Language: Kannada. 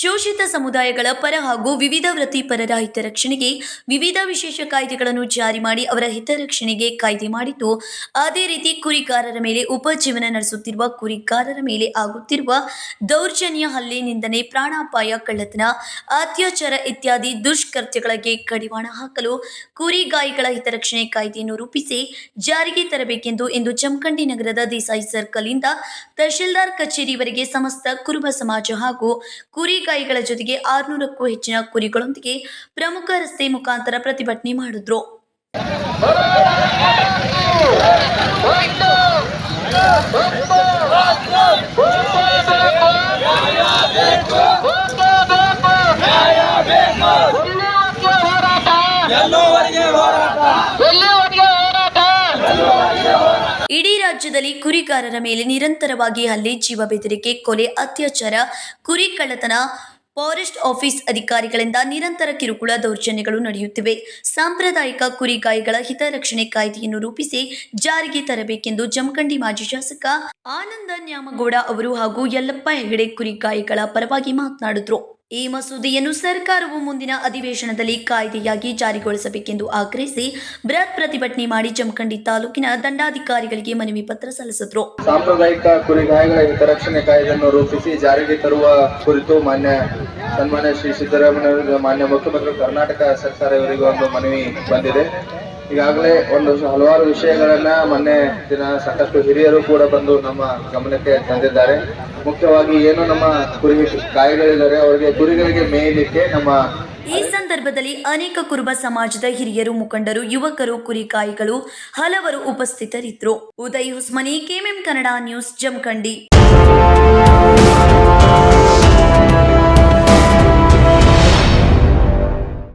ಶೋಷಿತ ಸಮುದಾಯಗಳ ಪರ ಹಾಗೂ ವಿವಿಧ ವೃತ್ತಿಪರರ ಹಿತರಕ್ಷಣೆಗೆ ವಿವಿಧ ವಿಶೇಷ ಕಾಯ್ದೆಗಳನ್ನು ಜಾರಿ ಮಾಡಿ ಅವರ ಹಿತರಕ್ಷಣೆಗೆ ಕಾಯ್ದೆ ಮಾಡಿದ್ದು, ಅದೇ ರೀತಿ ಕುರಿಗಾರರ ಮೇಲೆ ಉಪಜೀವನ ನಡೆಸುತ್ತಿರುವ ಕುರಿಗಾರರ ಮೇಲೆ ಆಗುತ್ತಿರುವ ದೌರ್ಜನ್ಯ ಹಲ್ಲೆ ನಿಂದನೆ, ಪ್ರಾಣಾಪಾಯ, ಕಳ್ಳತನ, ಅತ್ಯಾಚಾರ ಇತ್ಯಾದಿ ದುಷ್ಕೃತ್ಯಗಳಿಗೆ ಕಡಿವಾಣ ಹಾಕಲು ಕುರಿಗಾಯಿಗಳ ಹಿತರಕ್ಷಣೆ ಕಾಯ್ದೆಯನ್ನು ರೂಪಿಸಿ ಜಾರಿಗೆ ತರಬೇಕೆಂದು ಇಂದು ಚಮಕಂಡಿ ನಗರದ ದೇಸಾಯಿ ಸರ್ಕಲ್ ಇಂದ ತಹಶೀಲ್ದಾರ್ ಕಚೇರಿವರೆಗೆ ಸಮಸ್ತ ಕುರುಬ ಸಮಾಜ ಹಾಗೂ ಕುರಿಗಾಯಿಗಳ ಜೊತೆಗೆ ಆರುನೂರಕ್ಕೂ ಹೆಚ್ಚಿನ ಕುರಿಗಳೊಂದಿಗೆ ಪ್ರಮುಖ ರಸ್ತೆ ಮುಖಾಂತರ ಪ್ರತಿಭಟನೆ ಮಾಡಿದ್ರು. ಎಲ್ಲೋವರೆಗೆ ಹೋರಾಟ. ರಾಜ್ಯದಲ್ಲಿ ಕುರಿಗಾರರ ಮೇಲೆ ನಿರಂತರವಾಗಿ ಹಲ್ಲೆ, ಜೀವ ಬೆದರಿಕೆ, ಕೊಲೆ, ಅತ್ಯಾಚಾರ, ಕುರಿ ಕಳ್ಳತನ, ಫಾರೆಸ್ಟ್ ಆಫೀಸ್ ಅಧಿಕಾರಿಗಳಿಂದ ನಿರಂತರ ಕಿರುಕುಳ ದೌರ್ಜನ್ಯಗಳು ನಡೆಯುತ್ತಿವೆ. ಸಾಂಪ್ರದಾಯಿಕ ಕುರಿಗಾಯಿಗಳ ಹಿತರಕ್ಷಣೆ ಕಾಯ್ದೆಯನ್ನು ರೂಪಿಸಿ ಜಾರಿಗೆ ತರಬೇಕೆಂದು ಜಮಖಂಡಿ ಮಾಜಿ ಶಾಸಕ ಆನಂದ ನ್ಯಾಮಗೌಡ ಅವರು ಹಾಗೂ ಯಲ್ಲಪ್ಪ ಹೆಗಡೆ ಕುರಿಗಾಯಿಗಳ ಪರವಾಗಿ ಮಾತನಾಡಿದ್ರು. ಈ ಮಸೂದೆಯನ್ನು ಸರ್ಕಾರವು ಮುಂದಿನ ಅಧಿವೇಶನದಲ್ಲಿ ಕಾಯ್ದೆಯಾಗಿ ಜಾರಿಗೊಳಿಸಬೇಕೆಂದು ಆಗ್ರಹಿಸಿ ಬೃಹತ್ ಪ್ರತಿಭಟನೆ ಮಾಡಿ ಜಮಖಂಡಿ ತಾಲೂಕಿನ ದಂಡಾಧಿಕಾರಿಗಳಿಗೆ ಮನವಿ ಪತ್ರ ಸಲ್ಲಿಸಿದ್ರು. ಸಾಂಪ್ರದಾಯಿಕ ಕುರಿಗಾಯಗಳ ಹಿತರಕ್ಷಣೆ ಕಾಯ್ದೆಯನ್ನು ರೂಪಿಸಿ ಜಾರಿಗೆ ತರುವ ಕುರಿತು ಮಾನ್ಯ ಸನ್ಮಾನ್ಯ ಶ್ರೀ ಸಿದ್ದರಾಮಯ್ಯ, ಮಾನ್ಯ ಮುಖ್ಯಮಂತ್ರಿ ಕರ್ನಾಟಕ ಸರ್ಕಾರ ಇವರಿಗೆ ಒಂದು ಮನವಿ ಬಂದಿದೆ. ಈಗಾಗಲೇ ಒಂದು ಹಲವಾರು ವಿಷಯಗಳನ್ನ ಮೊನ್ನೆ ದಿನ ಸಾಕಷ್ಟು ಹಿರಿಯರು ಕೂಡ ಬಂದು ನಮ್ಮ ಗಮನಕ್ಕೆ ತಂದಿದ್ದಾರೆ. ಮುಖ್ಯವಾಗಿ ಏನು ನಮ್ಮ ಕುರಿ ಕಾಯಿಗಳಿದ್ದಾರೆ, ಅವರಿಗೆ ಕುರಿಗಳಿಗೆ ಮೇಯಲಿಕ್ಕೆ ನಮ್ಮ ಈ ಸಂದರ್ಭದಲ್ಲಿ ಅನೇಕ ಕುರುಬ ಸಮಾಜದ ಹಿರಿಯರು, ಮುಖಂಡರು, ಯುವಕರು ಕುರಿಕಾಯಿಗಳು ಹಲವರು ಉಪಸ್ಥಿತರಿದ್ದರು. Uday Husmani, KMM Kannada news, Jamkhandi.